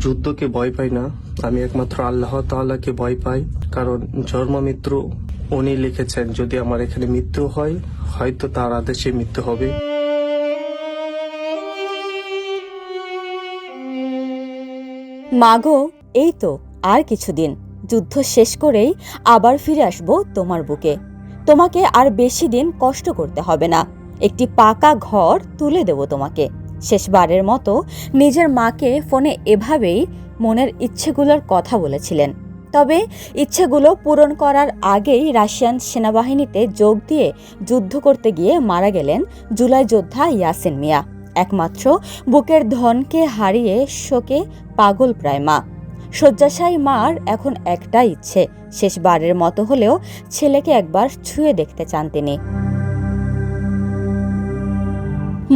যুদ্ধকে ভয় পাই না। আমি একমাত্র আল্লাহ তাআলাকে ভয় পাই। কারণ জন্ম মৃত্যু উনি লিখেছেন, যদি আমার এখানে মৃত্যু হয়, হয়তো তার আদেশে মৃত্যু হবে। মাগো, এই তো আর কিছুদিন। যুদ্ধ শেষ করেই আবার ফিরে আসব তোমার বুকে। তোমাকে আর বেশি দিন কষ্ট করতে হবে না। একটি পাকা ঘর তুলে দেব তোমাকে। শেষবারের মতো নিজের মাকে ফোনে এভাবেই মনের ইচ্ছেগুলোর কথা বলেছিলেন। তবে ইচ্ছেগুলো পূরণ করার আগেই রাশিয়ান সেনাবাহিনীতে যোগ দিয়ে যুদ্ধ করতে গিয়ে মারা গেলেন জুলাই যোদ্ধা ইয়াসিন মিয়া। একমাত্র বুকের ধনকে হারিয়ে শোকে পাগল প্রায় মা। শয্যাশায়ী মার এখন একটা ইচ্ছে, শেষবারের মতো হলেও ছেলেকে একবার ছুঁয়ে দেখতে চান তিনি।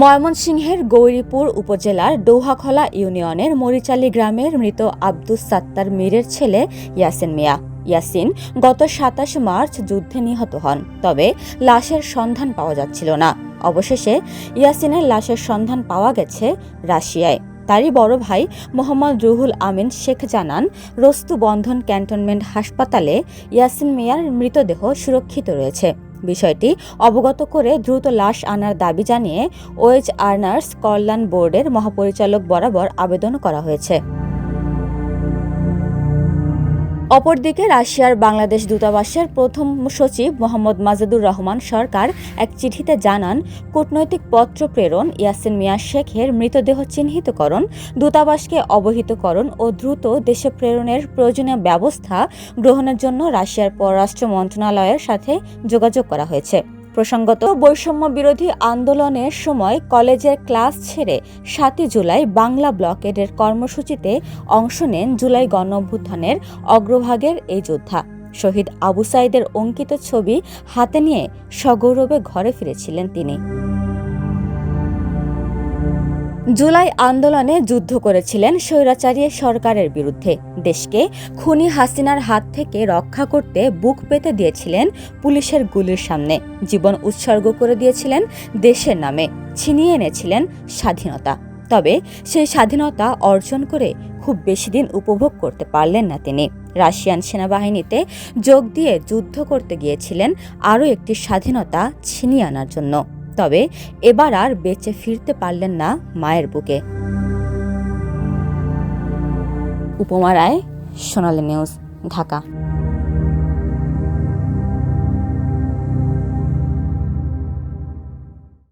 ময়মনসিংহের গৌরীপুর উপজেলার ডৌহাখলা ইউনিয়নের মরিচালী গ্রামের মৃত আব্দুস সাত্তার মীরের ছেলে ইয়াসিন মিয়া। ইয়াসিন গত সাতাশ মার্চ যুদ্ধে নিহত হন, তবে লাশের সন্ধান পাওয়া যাচ্ছিল না। অবশেষে ইয়াসিনের লাশের সন্ধান পাওয়া গেছে রাশিয়ায়। তারই বড় ভাই মোহাম্মদ রুহুল আমিন শেখ জানান, রস্তু বন্ধন ক্যান্টনমেন্ট হাসপাতালে ইয়াসিন মিয়ার মৃতদেহ সুরক্ষিত রয়েছে। বিষয়টি অবগত করে দ্রুত লাশ আনার দাবি জানিয়ে ওয়েজ আর্নার্স কল্যাণ বোর্ডের মহাপরিচালক বরাবর আবেদন করা হয়েছে। অপরদিকে রাশিয়ার বাংলাদেশ দূতাবাসের প্রথম সচিব মোহাম্মদ মাজেদুর রহমান সরকার এক চিঠিতে জানান, কূটনৈতিক পত্র প্রেরণ, ইয়াসিন মিয়া শেখের মৃতদেহ চিহ্নিতকরণ, দূতাবাসকে অবহিতকরণ ও দ্রুত দেশে প্রেরণের প্রয়োজনীয় ব্যবস্থা গ্রহণের জন্য রাশিয়ার পররাষ্ট্র মন্ত্রণালয়ের সাথে যোগাযোগ করা হয়েছে। প্রসঙ্গত বৈষম্য বিরোধী আন্দোলনের সময় কলেজের ক্লাস ছেড়ে সাতই জুলাই বাংলা ব্লকেডের কর্মসূচিতে অংশ নেন জুলাই গণঅভ্যুত্থানের অগ্রভাগের এই যোদ্ধা। শহীদ আবু সাইদের অঙ্কিত ছবি হাতে নিয়ে সগৌরবে ঘরে ফিরেছিলেন তিনি। জুলাই আন্দোলনে যুদ্ধ করেছিলেন স্বৈরাচারী সরকারের বিরুদ্ধে। দেশকে খুনি হাসিনার হাত থেকে রক্ষা করতে বুক পেতে দিয়েছিলেন পুলিশের গুলির সামনে। জীবন উৎসর্গ করে দিয়েছিলেন দেশের নামে, ছিনিয়ে এনেছিলেন স্বাধীনতা। তবে সেই স্বাধীনতা অর্জন করে খুব বেশি দিন উপভোগ করতে পারলেন না তিনি। রাশিয়ান সেনাবাহিনীতে যোগ দিয়ে যুদ্ধ করতে গিয়েছিলেন আরও একটি স্বাধীনতা ছিনিয়ে আনার জন্য। তবে এবার আর বেঁচে ফিরতে পারলেন না মায়ের বুকে। উপমা রায় সোনালী নিউজ ঢাকা।